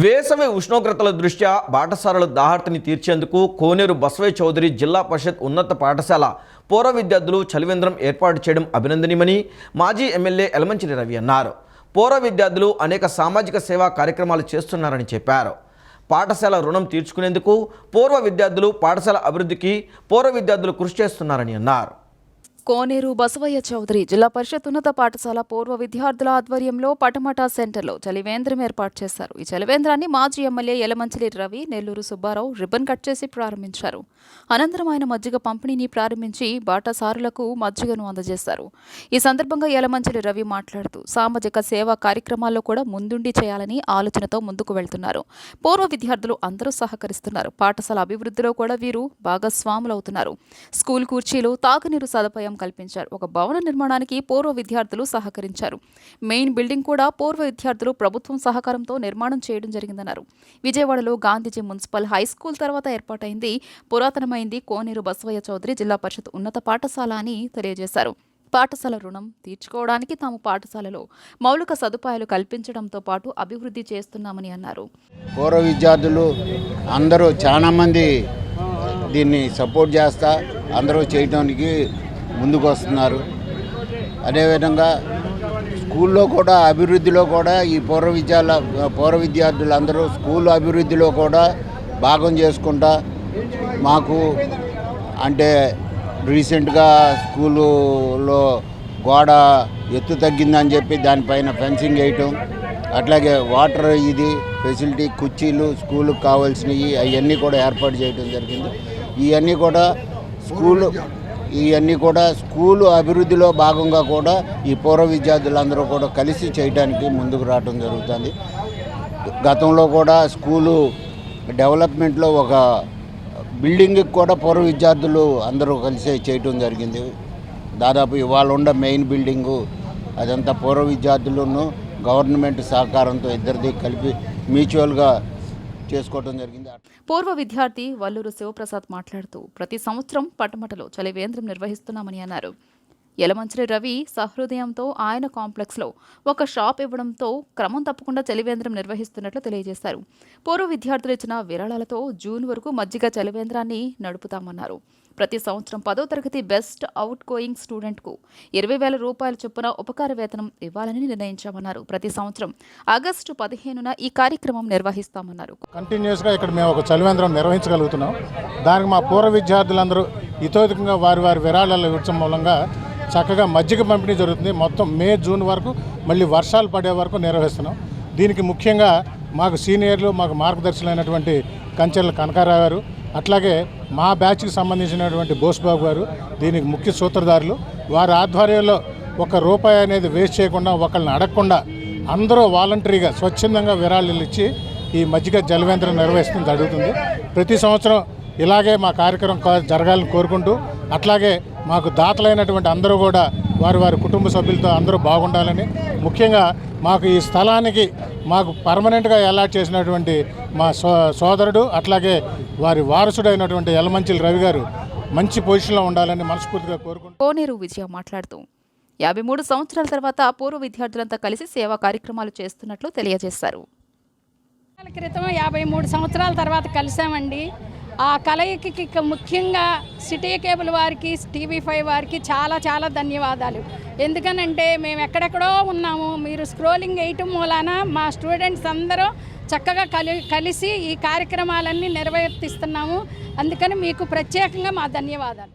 వేసవి ఉష్ణోగ్రతల దృష్ట్యా బాటసారుల దాహార్తిని తీర్చేందుకు కోనేరు బసవయ్య చౌదరి జిల్లా పరిషత్ ఉన్నత పాఠశాల పూర్వ విద్యార్థులు చలివేంద్రం ఏర్పాటు చేయడం అభినందనీయమని మాజీ ఎమ్మెల్యే ఎలమంచిలి రవి అన్నారు. పూర్వ విద్యార్థులు అనేక సామాజిక సేవా కార్యక్రమాలు చేస్తున్నారని చెప్పారు. పాఠశాల రుణం తీర్చుకునేందుకు పూర్వ విద్యార్థులు పాఠశాల అభివృద్ధికి పూర్వ విద్యార్థులు కృషి చేస్తున్నారని అన్నారు. కోనేరు బసవయ్య చౌదరి జిల్లా పరిషత్ ఉన్నత పాఠశాల పూర్వ విద్యార్థుల ఆధ్వర్యంలో పటమటా సెంటర్లో చలివేంద్రం ఏర్పాటు చేశారు. ఈ చలివేంద్రాన్ని మాజీ MLA Yalamanchili Ravi Nellore Subbarao ribbon cut చేసి ప్రారంభించారు. అనంతరం ఆయన మజ్జిగ పంపిణీని ప్రారంభించి బాటసారులకు మజ్జిగను అందజేశారు. ఈ సందర్భంగా యలమంచిలి రవి మాట్లాడుతూ సామాజిక సేవా కార్యక్రమాల్లో కూడా ముందుండి చేయాలని ఆలోచనతో ముందుకు వెళ్తున్నారు. పూర్వ విద్యార్థులు అందరూ సహకరిస్తున్నారు. పాఠశాల అభివృద్ధిలో కూడా వీరు భాగస్వాములవుతున్నారు. స్కూల్ కుర్చీలు తాగునీరు సదుపాయం కల్పించారు. ఒక భవన నిర్మాణానికి పూర్వ విద్యార్థులు సహకరించారు. మెయిన్ బిల్డింగ్ కూడా పూర్వ విద్యార్థులు ప్రభుత్వం సహకారంతో నిర్మాణం చేయడం జరిగిందన్నారు. విజయవాడలో గాంధీజీ మున్సిపల్ హై స్కూల్ తర్వాత ఏర్పాటైంది. పురాతనమైంది కోనేరు బసవయ్య చౌదరి జిల్లా పరిషత్ ఉన్నత పాఠశాల అని తెలియజేశారు. పాఠశాల రుణం తీర్చుకోవడానికి తాము పాఠశాలలో మౌలిక సదుపాయాలు కల్పించడంతో పాటు అభివృద్ధి చేస్తున్నామని అన్నారు. పూర్వ విద్యార్థులు అందరూ చాలామంది దీన్ని సపోర్ట్ చేస్తా అందరూ చేయడానికి ముందుకు వస్తున్నారు అదేవిధంగా స్కూల్లో కూడా అభివృద్ధిలో కూడా ఈ పూర్వ విద్యాల పూర్వ విద్యార్థులందరూ స్కూల్ అభివృద్ధిలో కూడా భాగం చేసుకుంటా మాకు అంటే రీసెంట్గా స్కూలులో గోడ ఎత్తు తగ్గిందని చెప్పి దానిపైన ఫెన్సింగ్ వేయటం అట్లాగే వాటర్ ఇది ఫెసిలిటీ కుర్చీలు స్కూల్కి కావాల్సినవి అవన్నీ కూడా ఏర్పాటు చేయడం జరిగింది. ఇవన్నీ కూడా స్కూల్ ఇవన్నీ కూడా స్కూలు అభివృద్ధిలో భాగంగా కూడా ఈ పూర్వ విద్యార్థులందరూ కూడా కలిసి చేయడానికి ముందుకు రావడం జరుగుతుంది. గతంలో కూడా స్కూలు డెవలప్మెంట్లో ఒక బిల్డింగ్కి కూడా పూర్వ విద్యార్థులు అందరూ కలిసి చేయటం జరిగింది. దాదాపు ఇవాళ ఉన్న మెయిన్ బిల్డింగు అదంతా పూర్వ విద్యార్థులను గవర్నమెంట్ సహకారంతో ఇద్దరిది కలిపి మ్యూచువల్గా చేసుకోవడం జరిగింది. పూర్వ విద్యార్థి వల్లూరు శివప్రసాద్ మాట్లాడుతూ ప్రతి సంవత్సరం పటమటలో చలివేంద్రం నిర్వహిస్తున్నామని అన్నారు. యలమంచిలి రవి సహృదయంతో ఆయన కాంప్లెక్స్లో ఒక షాప్ ఇవ్వడంతో క్రమం తప్పకుండా చలివేంద్రం నిర్వహిస్తున్నట్లు తెలియజేశారు. పూర్వ విద్యార్థులు ఇచ్చిన విరాళాలతో జూన్ వరకు మజ్జిగ చలివేంద్రాన్ని నడుపుతామన్నారు. ప్రతి సంవత్సరం పదో తరగతి బెస్ట్ అవుట్ గోయింగ్ స్టూడెంట్కు ఇరవై వేల రూపాయల చొప్పున ఉపకార వేతనం ఇవ్వాలని నిర్ణయించామన్నారు. ప్రతి సంవత్సరం ఆగస్టు పదిహేనున ఈ కార్యక్రమం నిర్వహిస్తామన్నారు. కంటిన్యూస్గా ఇక్కడ మేము ఒక చలివేంద్రం నిర్వహించగలుగుతున్నాం. దానికి మా పూర్వ విద్యార్థులందరూ ఇతోధికంగా వారి వారి విరాళాలు ఇవ్వడం మూలంగా చక్కగా మజ్జిగ పంపిణీ జరుగుతుంది. మొత్తం మే జూన్ వరకు మళ్ళీ వర్షాలు పడే వరకు నిర్వహిస్తున్నాం. దీనికి ముఖ్యంగా మాకు సీనియర్లు మాకు మార్గదర్శులైనటువంటి కంచెల కనకారావు గారు అట్లాగే మా బ్యాచ్కి సంబంధించినటువంటి బోస్బాబు గారు దీనికి ముఖ్య సూత్రధారులు. వారి ఆధ్వర్యంలో ఒక రూపాయి అనేది వేస్ట్ చేయకుండా ఒకళ్ళని అడగకుండా అందరూ వాలంటరీగా స్వచ్ఛందంగా విరాళాలు ఇచ్చి ఈ మజ్జిగ జలవేంద్రం నిర్వహిస్తుంది జరుగుతుంది. ప్రతి సంవత్సరం ఇలాగే మా కార్యక్రమం జరగాలని కోరుకుంటూ అట్లాగే మాకు దాతలైనటువంటి అందరూ కూడా వారి వారి కుటుంబ సభ్యులతో అందరూ బాగుండాలని ముఖ్యంగా మాకు ఈ స్థలానికి మాకు పర్మనెంట్గా అలాట్ చేసినటువంటి మా సో సోదరుడు అట్లాగే వారి వారసుడైనటువంటి యలమంచిలి రవి గారు మంచి పొజిషన్లో ఉండాలని మనస్ఫూర్తిగా కోరుకుంటున్నాను కోనేరు విజయ మాట్లాడుతూ యాభై మూడు సంవత్సరాల తర్వాత పూర్వ విద్యార్థులంతా కలిసి సేవా కార్యక్రమాలు చేస్తున్నట్లు తెలియజేశారు. క్రితం యాభై మూడు సంవత్సరాల తర్వాత కలిసామండి. ఆ కలయికకి ముఖ్యంగా సిటీ కేబుల్ వారికి టీవీ ఫైవ్ వారికి చాలా చాలా ధన్యవాదాలు. ఎందుకనంటే మేము ఎక్కడెక్కడో ఉన్నాము. మీరు స్క్రోలింగ్ వేయటం మూలాన మా స్టూడెంట్స్ అందరూ చక్కగా కలి కలిసి ఈ కార్యక్రమాలన్నీ నిర్వర్తిస్తున్నాము. అందుకని మీకు ప్రత్యేకంగా మా ధన్యవాదాలు.